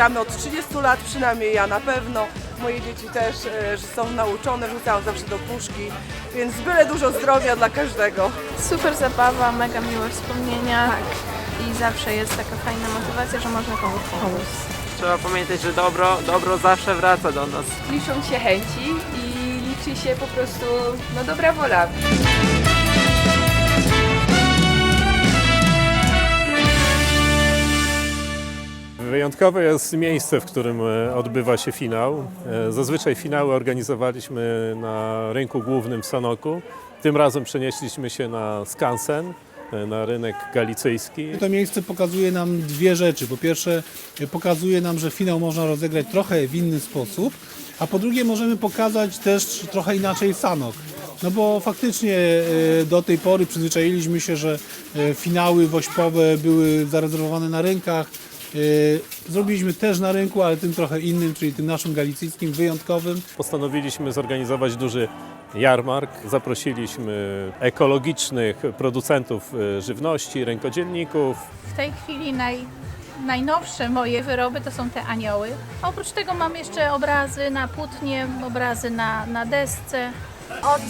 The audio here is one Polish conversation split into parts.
gramy od 30 lat, przynajmniej ja na pewno. Moje dzieci też e, że są nauczone, rzucałam zawsze do puszki, więc byle dużo zdrowia dla każdego. Super zabawa, mega miłe wspomnienia. I zawsze jest taka fajna motywacja, że można komuś pomóc. Trzeba pamiętać, że dobro, dobro zawsze wraca do nas. liczą się chęci i liczy się po prostu no, dobra wola. Wyjątkowe jest miejsce, w którym e, odbywa się finał. E, Zazwyczaj finały organizowaliśmy na rynku głównym w Sanoku. Tym razem przenieśliśmy się na Skansen, e, na rynek galicyjski. To miejsce pokazuje nam dwie rzeczy. Po pierwsze, pokazuje nam, że finał można rozegrać trochę w inny sposób, a po drugie, możemy pokazać też trochę inaczej Sanok. No bo faktycznie do tej pory przyzwyczailiśmy się, że finały wośpowe były zarezerwowane na rynkach. E, Zrobiliśmy też na rynku, ale tym trochę innym, czyli tym naszym galicyjskim, wyjątkowym. Postanowiliśmy zorganizować duży jarmark. Zaprosiliśmy ekologicznych producentów e, żywności, rękodzielników, W tej chwili naj, najnowsze moje wyroby to są te anioły. Oprócz tego mam jeszcze obrazy na płótnie, obrazy na, na desce. Od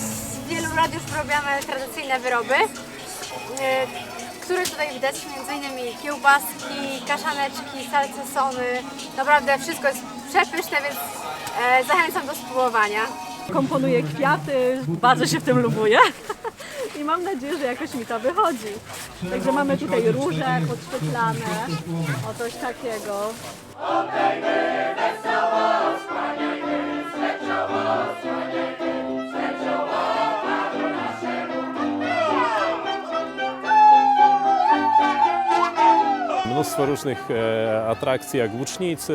wielu lat już robiamy tradycyjne wyroby, e, tutaj widać, m.in. kiełbaski, kaszaneczki, salcesony. Naprawdę wszystko jest przepyszne, więc e, zachęcam do spróbowania. komponuję kwiaty, bardzo się w tym lubuję i mam nadzieję, że jakoś mi to wychodzi. Także mamy tutaj róże podświetlane, o coś takiego. Mnóstwo różnych e, atrakcji jak łucznicy,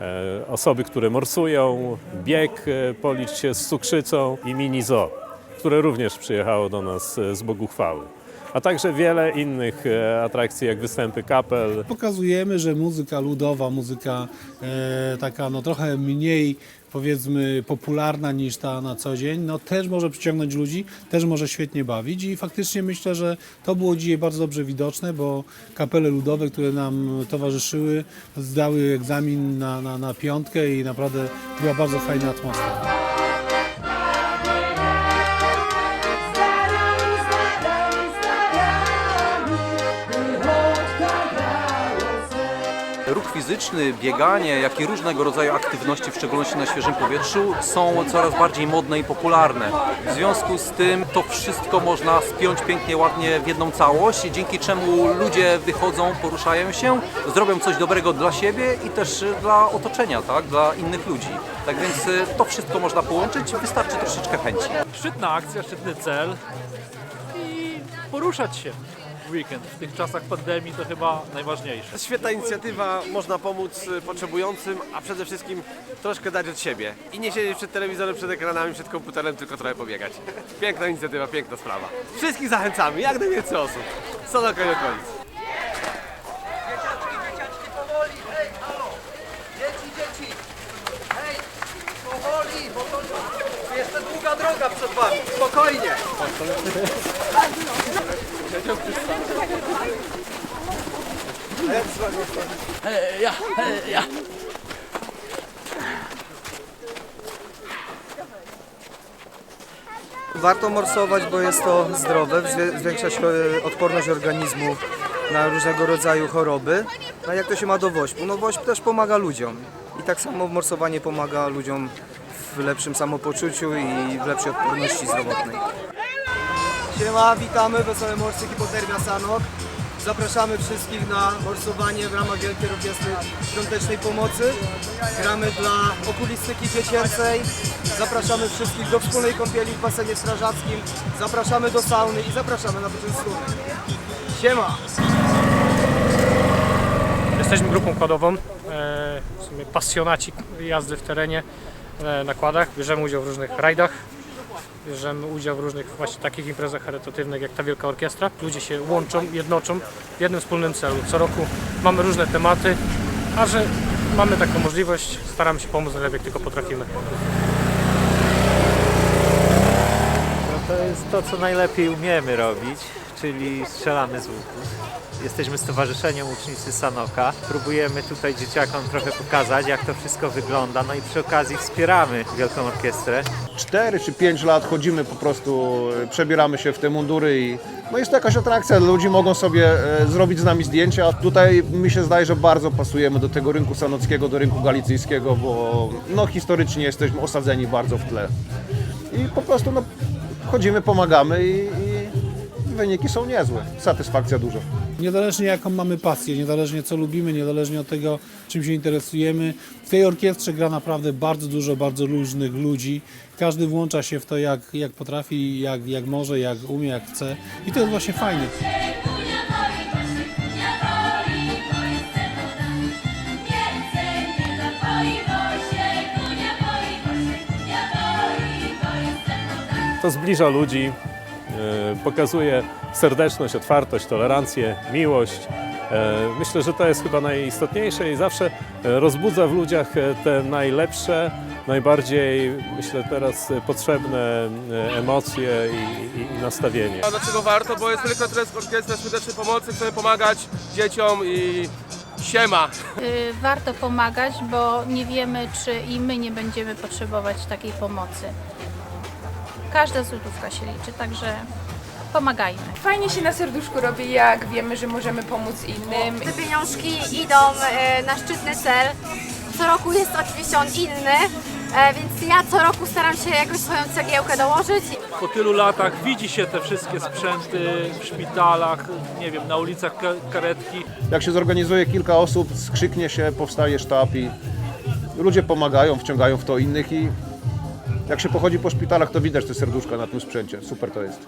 e, osoby, które morsują, bieg e, policz się z cukrzycą i mini zoo, które również przyjechało do nas z Boguchwały. A także wiele innych atrakcji jak występy kapel, Pokazujemy, że muzyka ludowa, muzyka taka no trochę mniej powiedzmy popularna niż ta na co dzień, no też może przyciągnąć ludzi, też może świetnie bawić i faktycznie myślę, że to było dzisiaj bardzo dobrze widoczne, bo kapele ludowe, które nam towarzyszyły, zdały egzamin na, na, na piątkę i naprawdę była bardzo fajna atmosfera. Fizyczny, bieganie, jak i różnego rodzaju aktywności, w szczególności na świeżym powietrzu, są coraz bardziej modne i popularne. W związku z tym to wszystko można spiąć pięknie, ładnie w jedną całość, dzięki czemu ludzie wychodzą, poruszają się, zrobią coś dobrego dla siebie i też dla otoczenia, tak? dla innych ludzi. Tak więc y, to wszystko można połączyć, wystarczy troszeczkę chęci. Szczytna akcja, szczytny cel i poruszać się w weekend. W tych czasach pandemii to chyba najważniejsze. Świetna inicjatywa, można pomóc y, potrzebującym, a przede wszystkim troszkę dać od siebie. I nie siedzieć przed telewizorem, przed ekranami, przed komputerem, tylko trochę pobiegać. Piękna inicjatywa, piękna sprawa. Wszystkich zachęcamy, jak najwięcej osób. Co do okolic. Dzieci, dzieci! Hej, powoli, bo to jeszcze długa droga przed wami. Spokojnie! Ja, ja. Warto morsować, bo jest to zdrowe, zwiększa się e, odporność organizmu na różnego rodzaju choroby. No jak to się ma do wośpu? No wośp też pomaga ludziom. I tak samo morsowanie pomaga ludziom w lepszym samopoczuciu i w lepszej odporności zdrowotnej. Siema, witamy, Wesołe Morsy, Hipotermia Sanok. Zapraszamy wszystkich na morsowanie w ramach Wielkiej Orkiestry Świątecznej Pomocy. Gramy dla okulistyki dziecięcej. Zapraszamy wszystkich do wspólnej kąpieli w basenie strażackim. Zapraszamy do sauny i zapraszamy na poczęstunek. Siema! Jesteśmy grupą kładową, e, w sumie pasjonaci jazdy w terenie, e, na kładach. Bierzemy udział w różnych rajdach, bierzemy udział w różnych właśnie takich imprezach charytatywnych jak ta Wielka Orkiestra. Ludzie się łączą, jednoczą w jednym wspólnym celu. Co roku mamy różne tematy, a że mamy taką możliwość, staramy się pomóc najlepiej jak tylko potrafimy. No to jest to, co najlepiej umiemy robić, czyli strzelamy z łuku. Jesteśmy Stowarzyszeniem Łucznicy Sanoka. Próbujemy tutaj dzieciakom trochę pokazać, jak to wszystko wygląda, no i przy okazji wspieramy Wielką Orkiestrę. 4 czy 5 lat chodzimy po prostu, e, przebieramy się w te mundury i no jest to jakaś atrakcja, ludzie mogą sobie e, zrobić z nami zdjęcia. Tutaj mi się zdaje, że bardzo pasujemy do tego rynku sanockiego, do rynku galicyjskiego, bo no historycznie jesteśmy osadzeni bardzo w tle. I po prostu no, chodzimy, pomagamy i wyniki są niezłe, satysfakcja duża. Niezależnie jaką mamy pasję, niezależnie co lubimy, niezależnie od tego, czym się interesujemy, w tej orkiestrze gra naprawdę bardzo dużo bardzo różnych ludzi. Każdy włącza się w to, jak, jak potrafi, jak, jak może, jak umie, jak chce. I to jest właśnie fajne. To zbliża ludzi, pokazuje serdeczność, otwartość, tolerancję, miłość. E, Myślę, że to jest chyba najistotniejsze i zawsze e, rozbudza w ludziach e, te najlepsze, najbardziej, myślę, teraz e, potrzebne e, emocje i, i, i nastawienie. A dlaczego warto? Bo jest Wielka Orkiestra Świątecznej Pomocy, chcemy pomagać dzieciom i siema. Y, Warto pomagać, bo nie wiemy, czy i my nie będziemy potrzebować takiej pomocy. Każda złotówka się liczy, także pomagajmy. Fajnie się na serduszku robi, jak wiemy, że możemy pomóc innym. Te pieniążki idą e, na szczytny cel. Co roku jest oczywiście on inny, e, więc ja co roku staram się jakoś swoją cegiełkę dołożyć. Po tylu latach widzi się te wszystkie sprzęty w szpitalach, nie wiem, na ulicach ka- karetki. Jak się zorganizuje kilka osób, skrzyknie się, powstaje sztab i ludzie pomagają, wciągają w to innych i jak się pochodzi po szpitalach, to widać te serduszka na tym sprzęcie. Super to jest.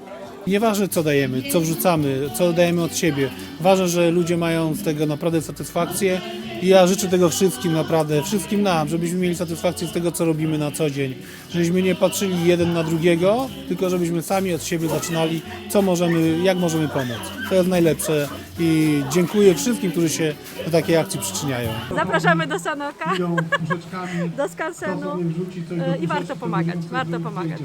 Nieważne co dajemy, co wrzucamy, co dajemy od siebie. Ważne, że ludzie mają z tego naprawdę satysfakcję i ja życzę tego wszystkim naprawdę, wszystkim nam, żebyśmy mieli satysfakcję z tego, co robimy na co dzień. Żebyśmy nie patrzyli jeden na drugiego, tylko żebyśmy sami od siebie zaczynali, co możemy, jak możemy pomóc. To jest najlepsze i dziękuję wszystkim, którzy się do takiej akcji przyczyniają. Zapraszamy do Sanoka, do skansenu e, i warto pomagać, warto pomagać.